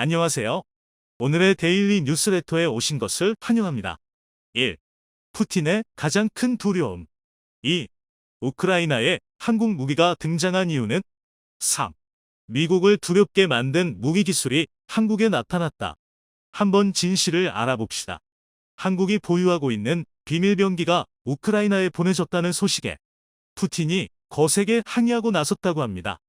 안녕하세요. 오늘의 데일리 뉴스레터에 오신 것을 환영합니다. 1. 푸틴의 가장 큰 두려움. 2. 우크라이나에 한국 무기가 등장한 이유는 3. 미국을 두렵게 만든 무기 기술이 한국에 나타났다. 한번 진실을 알아봅시다. 한국이 보유하고 있는 비밀병기가 우크라이나에 보내졌다는 소식에 푸틴이 거세게 항의하고 나섰다고 합니다.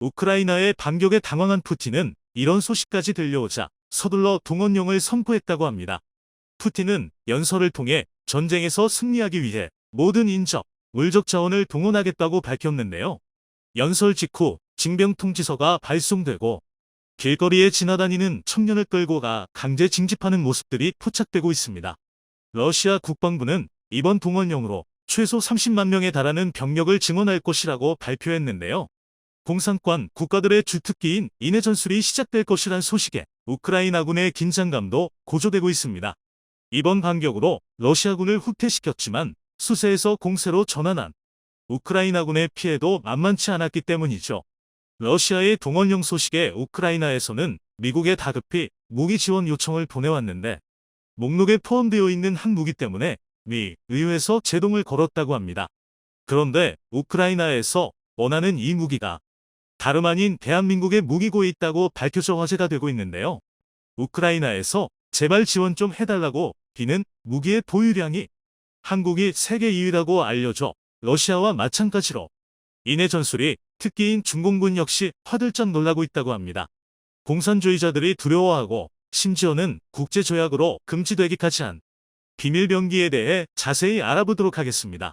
우크라이나의 반격에 당황한 푸틴은 이런 소식까지 들려오자 서둘러 동원령을 선포했다고 합니다. 푸틴은 연설을 통해 전쟁에서 승리하기 위해 모든 인적, 물적 자원을 동원하겠다고 밝혔는데요. 연설 직후 징병 통지서가 발송되고 길거리에 지나다니는 청년을 끌고 가 강제 징집하는 모습들이 포착되고 있습니다. 러시아 국방부는 이번 동원령으로 최소 30만 명에 달하는 병력을 증원할 것이라고 발표했는데요. 공산권 국가들의 주특기인 인해 전술이 시작될 것이란 소식에 우크라이나군의 긴장감도 고조되고 있습니다. 이번 반격으로 러시아군을 후퇴시켰지만 수세에서 공세로 전환한 우크라이나군의 피해도 만만치 않았기 때문이죠. 러시아의 동원령 소식에 우크라이나에서는 미국에 다급히 무기 지원 요청을 보내왔는데 목록에 포함되어 있는 한 무기 때문에 미 의회에서 제동을 걸었다고 합니다. 그런데 우크라이나에서 원하는 이 무기가 다름 아닌 대한민국의 무기고에 있다고 밝혀져 화제가 되고 있는데요. 우크라이나에서 제발 지원 좀 해달라고 비는 무기의 보유량이 한국이 세계 2위라고 알려져 러시아와 마찬가지로 인해 전술이 특기인 중공군 역시 화들짝 놀라고 있다고 합니다. 공산주의자들이 두려워하고 심지어는 국제조약으로 금지되기까지 한 비밀병기에 대해 자세히 알아보도록 하겠습니다.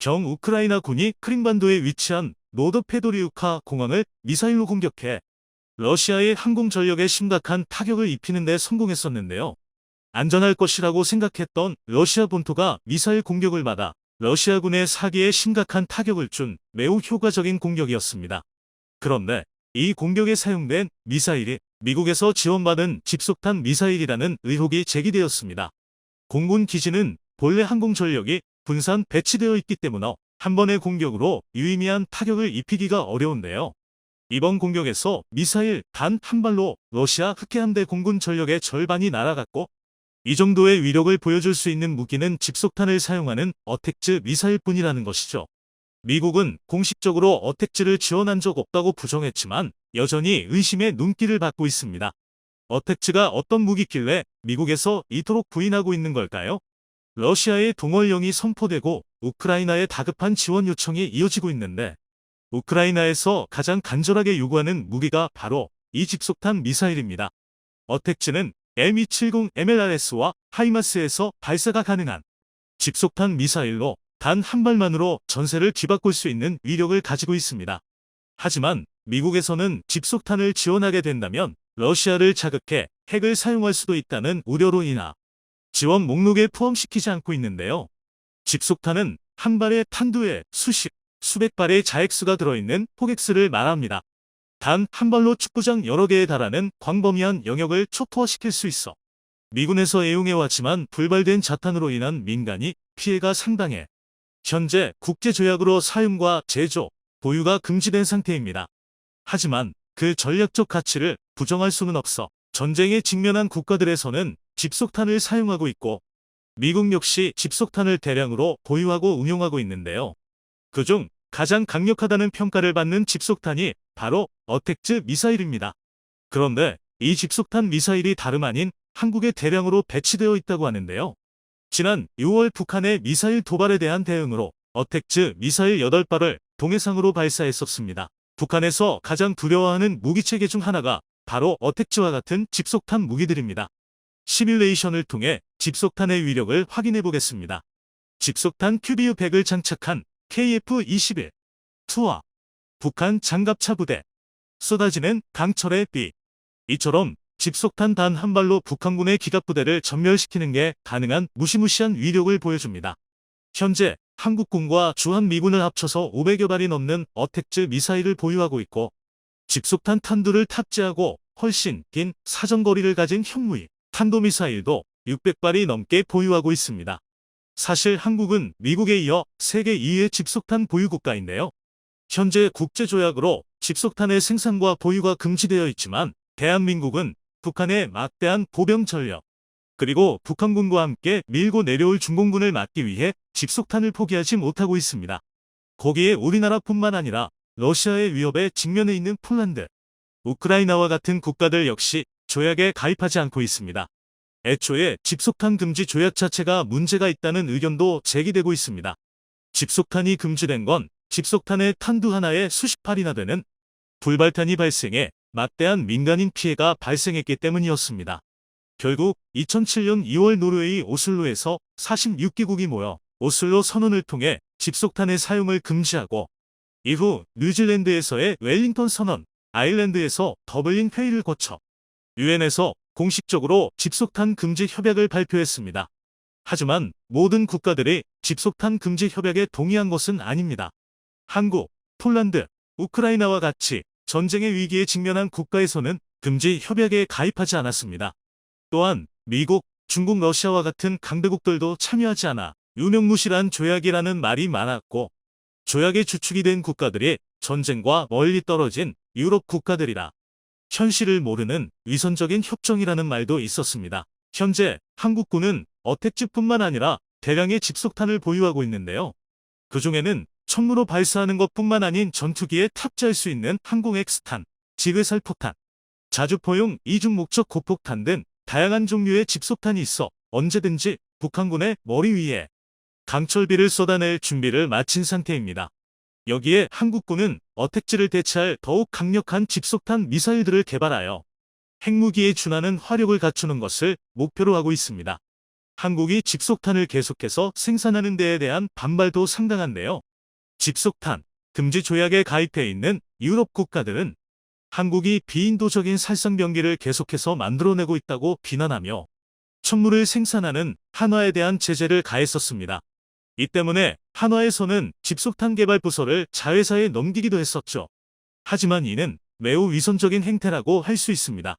경 우크라이나 군이 크림반도에 위치한 노드페도리우카 공항을 미사일로 공격해 러시아의 항공 전력에 심각한 타격을 입히는 데 성공했었는데요. 안전할 것이라고 생각했던 러시아 본토가 미사일 공격을 받아 러시아군의 사기에 심각한 타격을 준 매우 효과적인 공격이었습니다. 그런데 이 공격에 사용된 미사일이 미국에서 지원받은 집속탄 미사일이라는 의혹이 제기되었습니다. 공군 기지는 본래 항공 전력이 분산 배치되어 있기 때문에 한 번의 공격으로 유의미한 타격을 입히기가 어려운데요. 이번 공격에서 미사일 단 한 발로 러시아 흑해함대 공군 전력의 절반이 날아갔고 이 정도의 위력을 보여줄 수 있는 무기는 집속탄을 사용하는 어택즈 미사일뿐이라는 것이죠. 미국은 공식적으로 어택즈를 지원한 적 없다고 부정했지만 여전히 의심의 눈길을 받고 있습니다. 어택즈가 어떤 무기길래 미국에서 이토록 부인하고 있는 걸까요? 러시아의 동원령이 선포되고 우크라이나의 다급한 지원 요청이 이어지고 있는데 우크라이나에서 가장 간절하게 요구하는 무기가 바로 이 집속탄 미사일입니다. 어택즈는 M270MLRS와 하이마스에서 발사가 가능한 집속탄 미사일로 단 한 발만으로 전세를 뒤바꿀 수 있는 위력을 가지고 있습니다. 하지만 미국에서는 집속탄을 지원하게 된다면 러시아를 자극해 핵을 사용할 수도 있다는 우려로 인하 지원 목록에 포함시키지 않고 있는데요. 집속탄은 한 발의 탄두에 수십, 수백 발의 자액수가 들어있는 포객스를 말합니다. 단 한 발로 축구장 여러 개에 달하는 광범위한 영역을 초토화시킬 수 있어 미군에서 애용해왔지만 불발된 자탄으로 인한 민간이 피해가 상당해 현재 국제조약으로 사용과 제조, 보유가 금지된 상태입니다. 하지만 그 전략적 가치를 부정할 수는 없어 전쟁에 직면한 국가들에서는 집속탄을 사용하고 있고 미국 역시 집속탄을 대량으로 보유하고 운용하고 있는데요. 그중 가장 강력하다는 평가를 받는 집속탄이 바로 어택즈 미사일입니다. 그런데 이 집속탄 미사일이 다름 아닌 한국에 대량으로 배치되어 있다고 하는데요. 지난 6월 북한의 미사일 도발에 대한 대응으로 어택즈 미사일 8발을 동해상으로 발사했었습니다. 북한에서 가장 두려워하는 무기체계 중 하나가 바로 어택즈와 같은 집속탄 무기들입니다. 시뮬레이션을 통해 집속탄의 위력을 확인해 보겠습니다. 집속탄 큐비유 100을 장착한 KF-21 투하 북한 장갑차 부대 쏟아지는 강철의 비 이처럼 집속탄 단 한 발로 북한군의 기갑부대를 전멸시키는 게 가능한 무시무시한 위력을 보여줍니다. 현재 한국군과 주한미군을 합쳐서 500여 발이 넘는 어택즈 미사일을 보유하고 있고 집속탄 탄두를 탑재하고 훨씬 긴 사정거리를 가진 현무이 탄도미사일도 600발이 넘게 보유하고 있습니다. 사실 한국은 미국에 이어 세계 2위의 집속탄 보유 국가인데요. 현재 국제조약으로 집속탄의 생산과 보유가 금지되어 있지만 대한민국은 북한의 막대한 보병 전력, 그리고 북한군과 함께 밀고 내려올 중공군을 막기 위해 집속탄을 포기하지 못하고 있습니다. 거기에 우리나라뿐만 아니라 러시아의 위협에 직면해 있는 폴란드, 우크라이나와 같은 국가들 역시 조약에 가입하지 않고 있습니다. 애초에 집속탄 금지 조약 자체가 문제가 있다는 의견도 제기되고 있습니다. 집속탄이 금지된 건 집속탄의 탄두 하나에 수십 발이나 되는 불발탄이 발생해 막대한 민간인 피해가 발생했기 때문이었습니다. 결국 2007년 2월 노르웨이 오슬로에서 46기국이 모여 오슬로 선언을 통해 집속탄의 사용을 금지하고 이후 뉴질랜드에서의 웰링턴 선언, 아일랜드에서 더블린 회의를 거쳐 유엔에서 공식적으로 집속탄 금지 협약을 발표했습니다. 하지만 모든 국가들이 집속탄 금지 협약에 동의한 것은 아닙니다. 한국, 폴란드, 우크라이나와 같이 전쟁의 위기에 직면한 국가에서는 금지 협약에 가입하지 않았습니다. 또한 미국, 중국, 러시아와 같은 강대국들도 참여하지 않아 유명무실한 조약이라는 말이 많았고 조약의 주축이 된 국가들이 전쟁과 멀리 떨어진 유럽 국가들이라 현실을 모르는 위선적인 협정이라는 말도 있었습니다. 현재 한국군은 어택지뿐만 아니라 대량의 집속탄을 보유하고 있는데요. 그 중에는 천무로 발사하는 것뿐만 아닌 전투기에 탑재할 수 있는 항공 엑스탄, 지뢰살포탄, 자주포용 이중 목적 고폭탄 등 다양한 종류의 집속탄이 있어 언제든지 북한군의 머리 위에 강철비를 쏟아낼 준비를 마친 상태입니다. 여기에 한국군은 어택지를 대체할 더욱 강력한 집속탄 미사일들을 개발하여 핵무기에 준하는 화력을 갖추는 것을 목표로 하고 있습니다. 한국이 집속탄을 계속해서 생산하는 데에 대한 반발도 상당한데요. 집속탄 금지 조약에 가입해 있는 유럽 국가들은 한국이 비인도적인 살상병기를 계속해서 만들어내고 있다고 비난하며 천물을 생산하는 한화에 대한 제재를 가했었습니다. 이 때문에 한화에서는 집속탄 개발 부서를 자회사에 넘기기도 했었죠. 하지만 이는 매우 위선적인 행태라고 할 수 있습니다.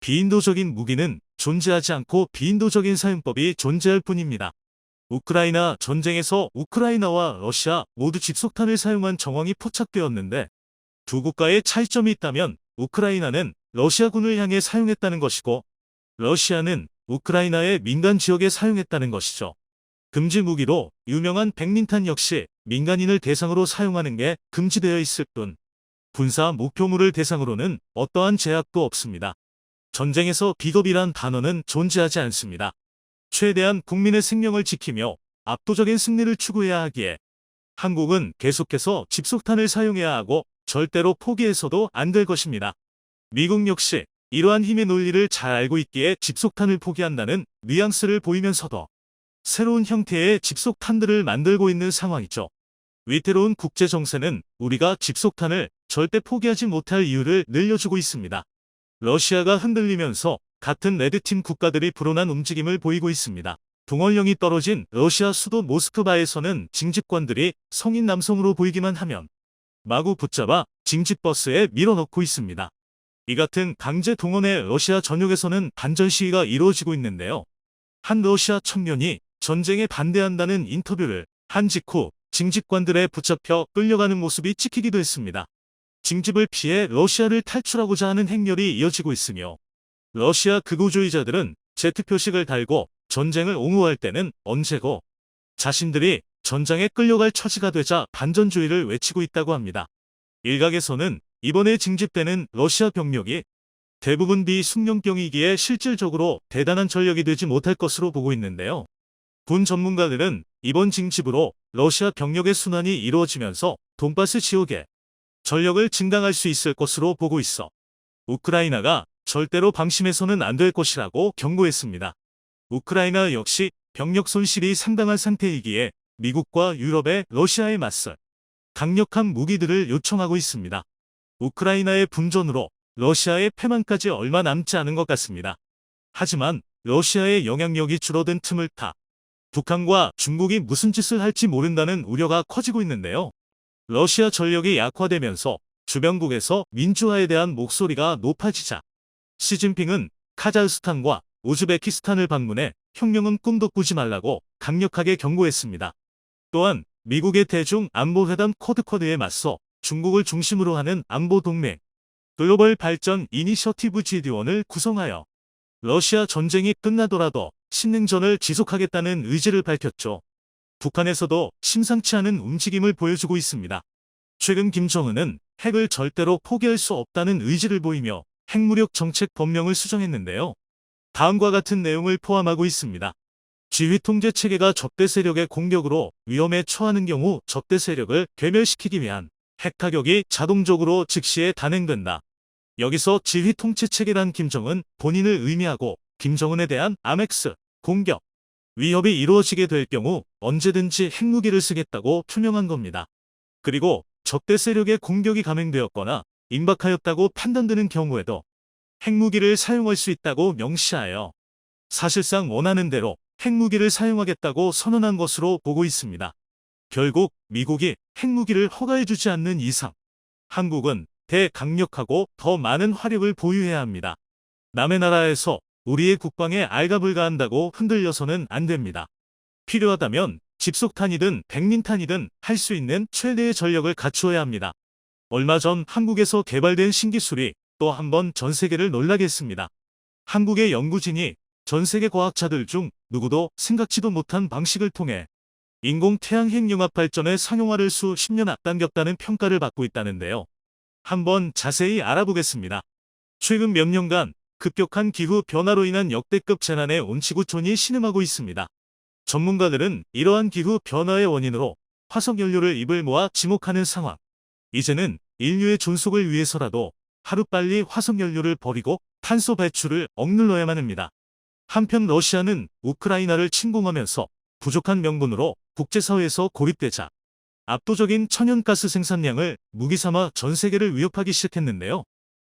비인도적인 무기는 존재하지 않고 비인도적인 사용법이 존재할 뿐입니다. 우크라이나 전쟁에서 우크라이나와 러시아 모두 집속탄을 사용한 정황이 포착되었는데 두 국가의 차이점이 있다면 우크라이나는 러시아군을 향해 사용했다는 것이고 러시아는 우크라이나의 민간 지역에 사용했다는 것이죠. 금지 무기로 유명한 백린탄 역시 민간인을 대상으로 사용하는 게 금지되어 있을 뿐 군사 목표물을 대상으로는 어떠한 제약도 없습니다. 전쟁에서 비겁이란 단어는 존재하지 않습니다. 최대한 국민의 생명을 지키며 압도적인 승리를 추구해야 하기에 한국은 계속해서 집속탄을 사용해야 하고 절대로 포기해서도 안 될 것입니다. 미국 역시 이러한 힘의 논리를 잘 알고 있기에 집속탄을 포기한다는 뉘앙스를 보이면서도 새로운 형태의 집속탄들을 만들고 있는 상황이죠. 위태로운 국제 정세는 우리가 집속탄을 절대 포기하지 못할 이유를 늘려주고 있습니다. 러시아가 흔들리면서 같은 레드팀 국가들이 불어난 움직임을 보이고 있습니다. 동원령이 떨어진 러시아 수도 모스크바에서는 징집관들이 성인 남성으로 보이기만 하면 마구 붙잡아 징집버스에 밀어넣고 있습니다. 이 같은 강제 동원의 러시아 전역에서는 반전 시위가 이루어지고 있는데요. 한 러시아 청년이 전쟁에 반대한다는 인터뷰를 한 직후 징집관들에 붙잡혀 끌려가는 모습이 찍히기도 했습니다. 징집을 피해 러시아를 탈출하고자 하는 행렬이 이어지고 있으며 러시아 극우주의자들은 제트 표식을 달고 전쟁을 옹호할 때는 언제고 자신들이 전장에 끌려갈 처지가 되자 반전주의를 외치고 있다고 합니다. 일각에서는 이번에 징집되는 러시아 병력이 대부분 비숙련병이기에 실질적으로 대단한 전력이 되지 못할 것으로 보고 있는데요. 군 전문가들은 이번 징집으로 러시아 병력의 순환이 이루어지면서 돈바스 지역에 전력을 증강할 수 있을 것으로 보고 있어 우크라이나가 절대로 방심해서는 안 될 것이라고 경고했습니다. 우크라이나 역시 병력 손실이 상당한 상태이기에 미국과 유럽의 러시아에 맞설 강력한 무기들을 요청하고 있습니다. 우크라이나의 분전으로 러시아의 패망까지 얼마 남지 않은 것 같습니다. 하지만 러시아의 영향력이 줄어든 틈을 타 북한과 중국이 무슨 짓을 할지 모른다는 우려가 커지고 있는데요. 러시아 전력이 약화되면서 주변국에서 민주화에 대한 목소리가 높아지자 시진핑은 카자흐스탄과 우즈베키스탄을 방문해 혁명은 꿈도 꾸지 말라고 강력하게 경고했습니다. 또한 미국의 대중 안보회담 코드코드에 맞서 중국을 중심으로 하는 안보 동맹 글로벌 발전 이니셔티브 GD1을 구성하여 러시아 전쟁이 끝나더라도 신냉전을 지속하겠다는 의지를 밝혔죠. 북한에서도 심상치 않은 움직임을 보여주고 있습니다. 최근 김정은은 핵을 절대로 포기할 수 없다는 의지를 보이며 핵무력 정책 법령을 수정했는데요. 다음과 같은 내용을 포함하고 있습니다. 지휘 통제 체계가 적대 세력의 공격으로 위험에 처하는 경우 적대 세력을 괴멸시키기 위한 핵 타격이 자동적으로 즉시에 단행된다. 여기서 지휘 통제 체계란 김정은 본인을 의미하고 김정은에 대한 아멕스 공격 위협이 이루어지게 될 경우 언제든지 핵무기를 쓰겠다고 투명한 겁니다. 그리고 적대 세력의 공격이 감행되었거나 임박하였다고 판단되는 경우에도 핵무기를 사용할 수 있다고 명시하여 사실상 원하는 대로 핵무기를 사용하겠다고 선언한 것으로 보고 있습니다. 결국 미국이 핵무기를 허가해주지 않는 이상 한국은 대강력하고 더 많은 화력을 보유해야 합니다. 남의 나라에서 우리의 국방에 알가불가한다고 흔들려서는 안 됩니다. 필요하다면 집속탄이든 백린탄이든 할 수 있는 최대의 전력을 갖추어야 합니다. 얼마 전 한국에서 개발된 신기술이 또 한 번 전 세계를 놀라게 했습니다. 한국의 연구진이 전 세계 과학자들 중 누구도 생각지도 못한 방식을 통해 인공 태양 핵 융합 발전의 상용화를 수십 년 앞당겼다는 평가를 받고 있다는데요. 한번 자세히 알아보겠습니다. 최근 몇 년간 급격한 기후 변화로 인한 역대급 재난에 온 지구촌이 신음하고 있습니다. 전문가들은 이러한 기후 변화의 원인으로 화석 연료를 입을 모아 지목하는 상황. 이제는 인류의 존속을 위해서라도 하루빨리 화석 연료를 버리고 탄소 배출을 억눌러야만 합니다. 한편 러시아는 우크라이나를 침공하면서 부족한 명분으로 국제사회에서 고립되자 압도적인 천연가스 생산량을 무기 삼아 전 세계를 위협하기 시작했는데요.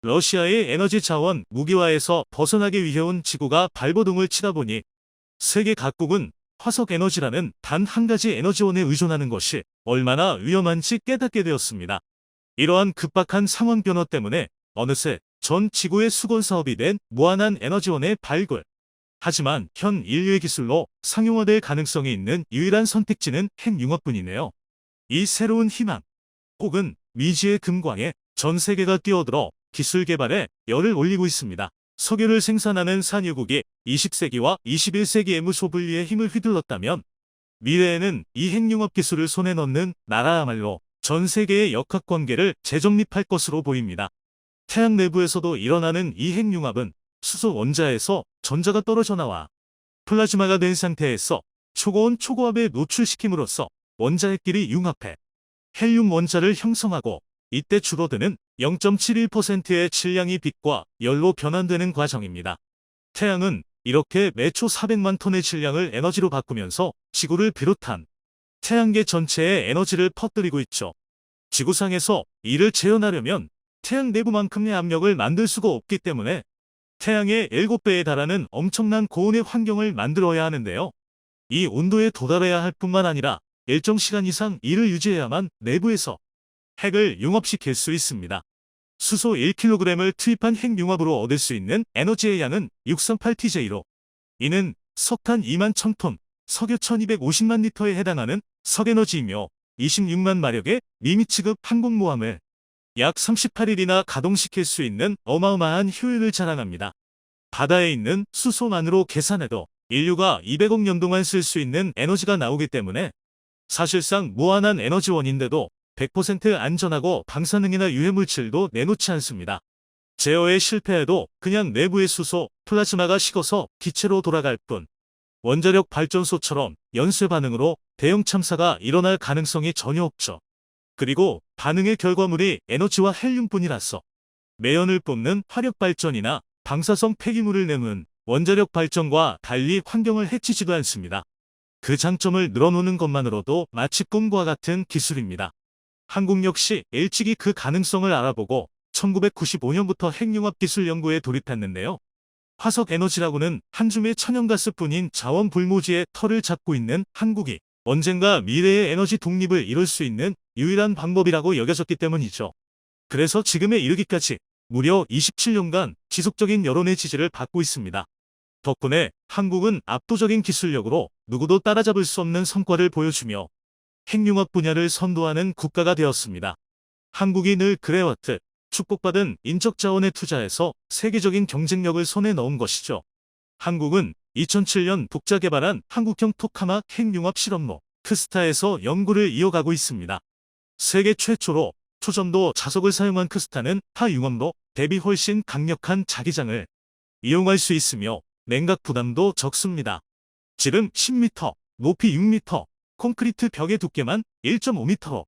러시아의 에너지 자원 무기화에서 벗어나기 위해 온 지구가 발버둥을 치다 보니 세계 각국은 화석 에너지라는 단 한 가지 에너지원에 의존하는 것이 얼마나 위험한지 깨닫게 되었습니다. 이러한 급박한 상황 변화 때문에 어느새 전 지구의 수건 사업이 된 무한한 에너지원의 발굴. 하지만 현 인류의 기술로 상용화될 가능성이 있는 유일한 선택지는 핵융합뿐이네요. 이 새로운 희망 혹은 미지의 금광에 전 세계가 뛰어들어 기술 개발에 열을 올리고 있습니다. 석유를 생산하는 산유국이 20세기와 21세기의 무소분리의 힘을 휘둘렀다면 미래에는 이 핵융합 기술을 손에 넣는 나라야말로 전 세계의 역학관계를 재정립할 것으로 보입니다. 태양 내부에서도 일어나는 이 핵융합은 수소 원자에서 전자가 떨어져 나와 플라즈마가 된 상태에서 초고온 초고압에 노출시킴으로써 원자핵끼리 융합해 헬륨 원자를 형성하고 이때 줄어드는 0.71%의 질량이 빛과 열로 변환되는 과정입니다. 태양은 이렇게 매초 400만 톤의 질량을 에너지로 바꾸면서 지구를 비롯한 태양계 전체에 에너지를 퍼뜨리고 있죠. 지구상에서 이를 재현하려면 태양 내부만큼의 압력을 만들 수가 없기 때문에 태양의 7배에 달하는 엄청난 고온의 환경을 만들어야 하는데요. 이 온도에 도달해야 할 뿐만 아니라 일정 시간 이상 이를 유지해야만 내부에서 핵을 융합시킬 수 있습니다. 수소 1kg을 투입한 핵융합으로 얻을 수 있는 에너지의 양은 638TJ로 이는 석탄 2만 1000톤, 석유 1250만 리터에 해당하는 석에너지이며 26만 마력의 미미 취급 항공모함을 약 38일이나 가동시킬 수 있는 어마어마한 효율을 자랑합니다. 바다에 있는 수소만으로 계산해도 인류가 200억 년 동안 쓸 수 있는 에너지가 나오기 때문에 사실상 무한한 에너지원인데도 100% 안전하고 방사능이나 유해물질도 내놓지 않습니다. 제어에 실패해도 그냥 내부의 수소, 플라즈마가 식어서 기체로 돌아갈 뿐. 원자력 발전소처럼 연쇄 반응으로 대형 참사가 일어날 가능성이 전혀 없죠. 그리고 반응의 결과물이 에너지와 헬륨뿐이라서 매연을 뿜는 화력 발전이나 방사성 폐기물을 내는 원자력 발전과 달리 환경을 해치지도 않습니다. 그 장점을 늘어놓는 것만으로도 마치 꿈과 같은 기술입니다. 한국 역시 일찍이 그 가능성을 알아보고 1995년부터 핵융합 기술 연구에 돌입했는데요. 화석 에너지라고는 한 줌의 천연가스뿐인 자원 불모지의 털을 잡고 있는 한국이 언젠가 미래의 에너지 독립을 이룰 수 있는 유일한 방법이라고 여겨졌기 때문이죠. 그래서 지금에 이르기까지 무려 27년간 지속적인 여론의 지지를 받고 있습니다. 덕분에 한국은 압도적인 기술력으로 누구도 따라잡을 수 없는 성과를 보여주며 핵융합 분야를 선도하는 국가가 되었습니다. 한국이 늘 그래왔듯 축복받은 인적 자원에 투자해서 세계적인 경쟁력을 손에 넣은 것이죠. 한국은 2007년 독자 개발한 한국형 토카마 핵융합 실험로 크스타에서 연구를 이어가고 있습니다. 세계 최초로 초전도 자석을 사용한 크스타는 타 융합로 대비 훨씬 강력한 자기장을 이용할 수 있으며 냉각 부담도 적습니다. 지름 10m, 높이 6m, 콘크리트 벽의 두께만 1.5m로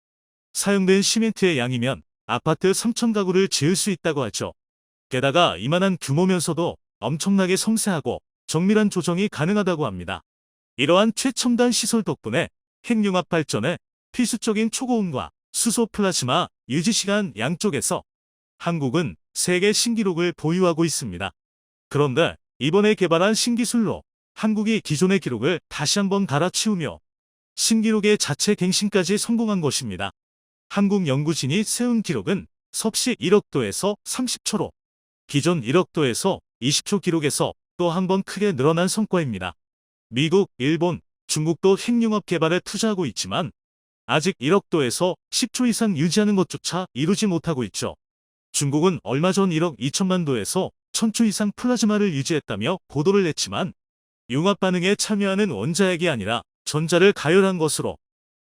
사용된 시멘트의 양이면 아파트 3천 가구를 지을 수 있다고 하죠. 게다가 이만한 규모면서도 엄청나게 섬세하고 정밀한 조정이 가능하다고 합니다. 이러한 최첨단 시설 덕분에 핵융합 발전에 필수적인 초고온과 수소 플라즈마 유지 시간 양쪽에서 한국은 세계 신기록을 보유하고 있습니다. 그런데 이번에 개발한 신기술로 한국이 기존의 기록을 다시 한번 갈아치우며 신기록의 자체 갱신까지 성공한 것입니다. 한국 연구진이 세운 기록은 섭씨 1억도에서 30초로 기존 1억도에서 20초 기록에서 또 한 번 크게 늘어난 성과입니다. 미국, 일본, 중국도 핵융합 개발에 투자하고 있지만 아직 1억도에서 10초 이상 유지하는 것조차 이루지 못하고 있죠. 중국은 얼마 전 1억 2천만 도에서 1000초 이상 플라즈마를 유지했다며 보도를 냈지만 융합 반응에 참여하는 원자핵이 아니라 전자를 가열한 것으로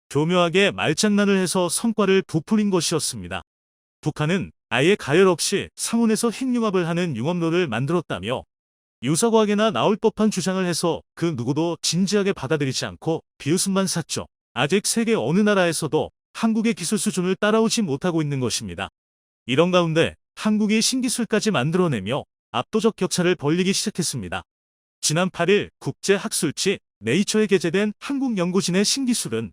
교묘하게 말장난을 해서 성과를 부풀린 것이었습니다. 북한은 아예 가열 없이 상온에서 핵융합을 하는 융합로를 만들었다며 유사과학에나 나올 법한 주장을 해서 그 누구도 진지하게 받아들이지 않고 비웃음만 샀죠. 아직 세계 어느 나라에서도 한국의 기술 수준을 따라오지 못하고 있는 것입니다. 이런 가운데 한국이 신기술까지 만들어내며 압도적 격차를 벌리기 시작했습니다. 지난 8일 국제학술지 네이처에 게재된 한국 연구진의 신기술은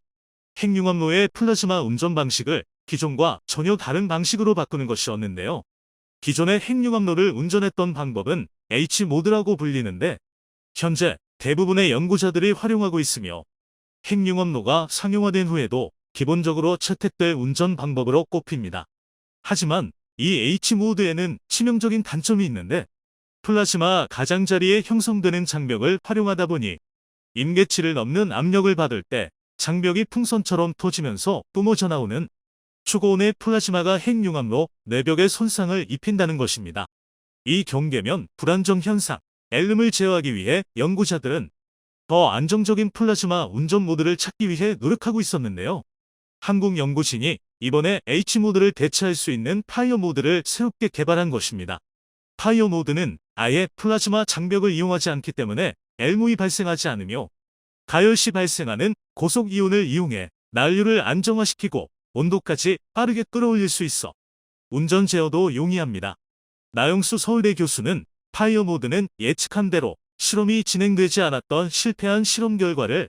핵융합로의 플라즈마 운전 방식을 기존과 전혀 다른 방식으로 바꾸는 것이었는데요. 기존의 핵융합로를 운전했던 방법은 H모드라고 불리는데 현재 대부분의 연구자들이 활용하고 있으며 핵융합로가 상용화된 후에도 기본적으로 채택될 운전 방법으로 꼽힙니다. 하지만 이 H모드에는 치명적인 단점이 있는데 플라즈마 가장자리에 형성되는 장벽을 활용하다 보니 임계치를 넘는 압력을 받을 때 장벽이 풍선처럼 터지면서 뿜어져 나오는 초고온의 플라즈마가 핵융합로 내벽에 손상을 입힌다는 것입니다. 이 경계면 불안정 현상, 엘름을 제어하기 위해 연구자들은 더 안정적인 플라즈마 운전 모드를 찾기 위해 노력하고 있었는데요. 한국 연구진이 이번에 H모드를 대체할 수 있는 파이어 모드를 새롭게 개발한 것입니다. 파이어 모드는 아예 플라즈마 장벽을 이용하지 않기 때문에 엘무이 발생하지 않으며 가열 시 발생하는 고속 이온을 이용해 난류를 안정화시키고 온도까지 빠르게 끌어올릴 수 있어 운전 제어도 용이합니다. 나영수 서울대 교수는 파이어 모드는 예측한 대로 실험이 진행되지 않았던 실패한 실험 결과를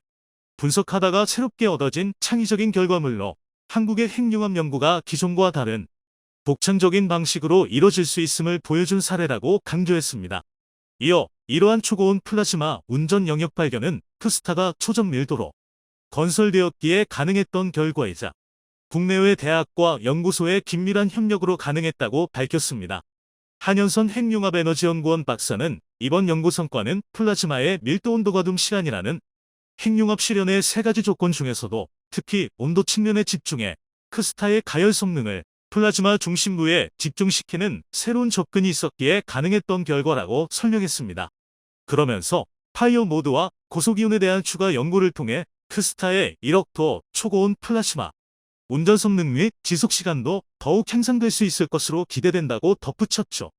분석하다가 새롭게 얻어진 창의적인 결과물로 한국의 핵융합 연구가 기존과 다른 독창적인 방식으로 이뤄질 수 있음을 보여준 사례라고 강조했습니다. 이어 이러한 초고온 플라즈마 운전 영역 발견은 크스타가 초전 밀도로 건설되었기에 가능했던 결과이자 국내외 대학과 연구소의 긴밀한 협력으로 가능했다고 밝혔습니다. 한현선 핵융합에너지연구원 박사는 이번 연구 성과는 플라즈마의 밀도 온도 과둠 시간이라는 핵융합 실현의 세 가지 조건 중에서도 특히 온도 측면에 집중해 크스타의 가열 성능을 플라즈마 중심부에 집중시키는 새로운 접근이 있었기에 가능했던 결과라고 설명했습니다. 그러면서 파이어 모드와 고속이온에 대한 추가 연구를 통해 크스타의 1억 도 초고온 플라즈마 운전 성능 및 지속 시간도 더욱 향상될 수 있을 것으로 기대된다고 덧붙였죠.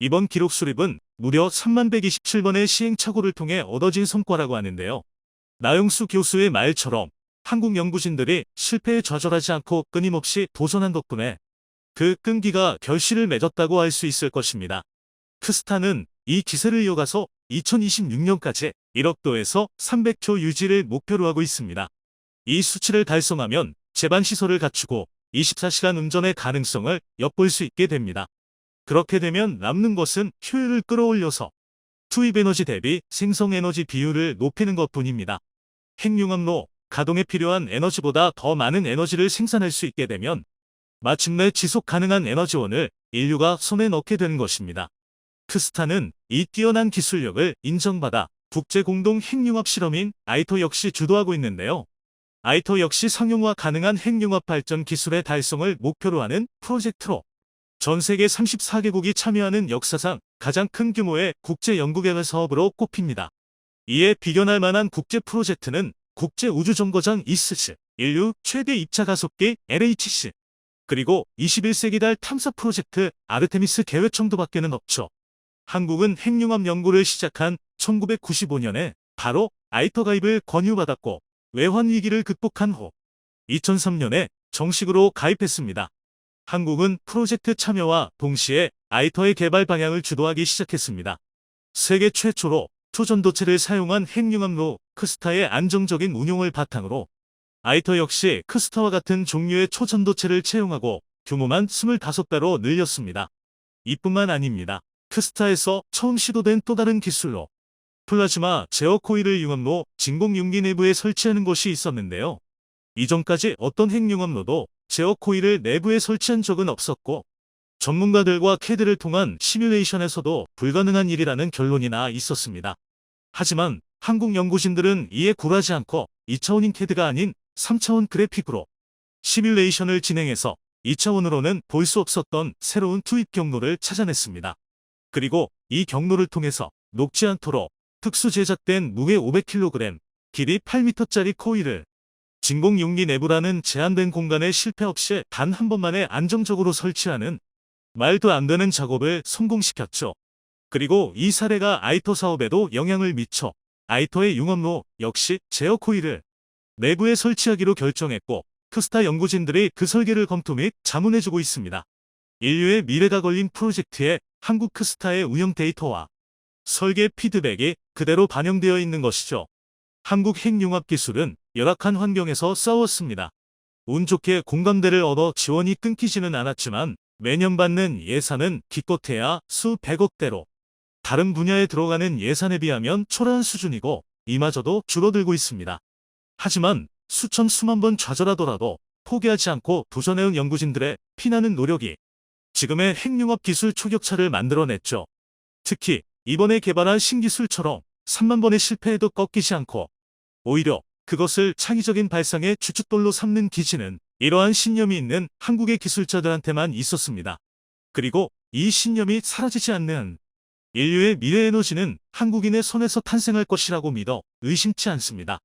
이번 기록 수립은 무려 3127번의 시행착오를 통해 얻어진 성과라고 하는데요. 나영수 교수의 말처럼 한국 연구진들이 실패에 좌절하지 않고 끊임없이 도전한 덕분에 그 끈기가 결실을 맺었다고 할 수 있을 것입니다. 크스타는 이 기세를 이어가서 2026년까지 1억도에서 300초 유지를 목표로 하고 있습니다. 이 수치를 달성하면 제반 시설을 갖추고 24시간 운전의 가능성을 엿볼 수 있게 됩니다. 그렇게 되면 남는 것은 효율을 끌어올려서 투입 에너지 대비 생성 에너지 비율을 높이는 것 뿐입니다. 핵융합로 가동에 필요한 에너지보다 더 많은 에너지를 생산할 수 있게 되면 마침내 지속 가능한 에너지원을 인류가 손에 넣게 되는 것입니다. 크스타는 이 뛰어난 기술력을 인정받아 국제공동 핵융합 실험인 아이토 역시 주도하고 있는데요. 아이토 역시 상용화 가능한 핵융합 발전 기술의 달성을 목표로 하는 프로젝트로 전 세계 34개국이 참여하는 역사상 가장 큰 규모의 국제 연구개발 사업으로 꼽힙니다. 이에 비견할 만한 국제 프로젝트는 국제 우주정거장 이스스, 인류 최대 입자 가속기 LHC, 그리고 21세기 달 탐사 프로젝트 아르테미스 계획 정도밖에는 없죠. 한국은 핵융합 연구를 시작한 1995년에 바로 아이터 가입을 권유받았고 외환 위기를 극복한 후 2003년에 정식으로 가입했습니다. 한국은 프로젝트 참여와 동시에 아이터의 개발 방향을 주도하기 시작했습니다. 세계 최초로 초전도체를 사용한 핵융합로 크스타의 안정적인 운용을 바탕으로 아이터 역시 크스타와 같은 종류의 초전도체를 채용하고 규모만 25배로 늘렸습니다. 이뿐만 아닙니다. 크스타에서 처음 시도된 또 다른 기술로 플라즈마 제어 코일을 융합로 진공 용기 내부에 설치하는 것이 있었는데요. 이전까지 어떤 핵융합로도 제어 코일을 내부에 설치한 적은 없었고 전문가들과 캐드를 통한 시뮬레이션에서도 불가능한 일이라는 결론이 나 있었습니다. 하지만 한국 연구진들은 이에 굴하지 않고 2차원인 캐드가 아닌 3차원 그래픽으로 시뮬레이션을 진행해서 2차원으로는 볼 수 없었던 새로운 투입 경로를 찾아냈습니다. 그리고 이 경로를 통해서 녹지 않도록 특수 제작된 무게 500kg, 길이 8m짜리 코일을 진공 용기 내부라는 제한된 공간에 실패 없이 단 한 번만에 안정적으로 설치하는 말도 안 되는 작업을 성공시켰죠. 그리고 이 사례가 아이터 사업에도 영향을 미쳐 아이터의 융합로 역시 제어 코일을 내부에 설치하기로 결정했고 크스타 연구진들이 그 설계를 검토 및 자문해주고 있습니다. 인류의 미래가 걸린 프로젝트에 한국 크스타의 운영 데이터와 설계 피드백이 그대로 반영되어 있는 것이죠. 한국 핵융합 기술은 열악한 환경에서 싸웠습니다. 운 좋게 공감대를 얻어 지원이 끊기지는 않았지만 매년 받는 예산은 기껏해야 수백억대로 다른 분야에 들어가는 예산에 비하면 초라한 수준이고 이마저도 줄어들고 있습니다. 하지만 수천 수만 번 좌절하더라도 포기하지 않고 도전해온 연구진들의 피나는 노력이 지금의 핵융합 기술 초격차를 만들어냈죠. 특히 이번에 개발한 신기술처럼 3만 번의 실패에도 꺾이지 않고 오히려 그것을 창의적인 발상의 주춧돌로 삼는 기지는 이러한 신념이 있는 한국의 기술자들한테만 있었습니다. 그리고 이 신념이 사라지지 않는 인류의 미래 에너지는 한국인의 손에서 탄생할 것이라고 믿어 의심치 않습니다.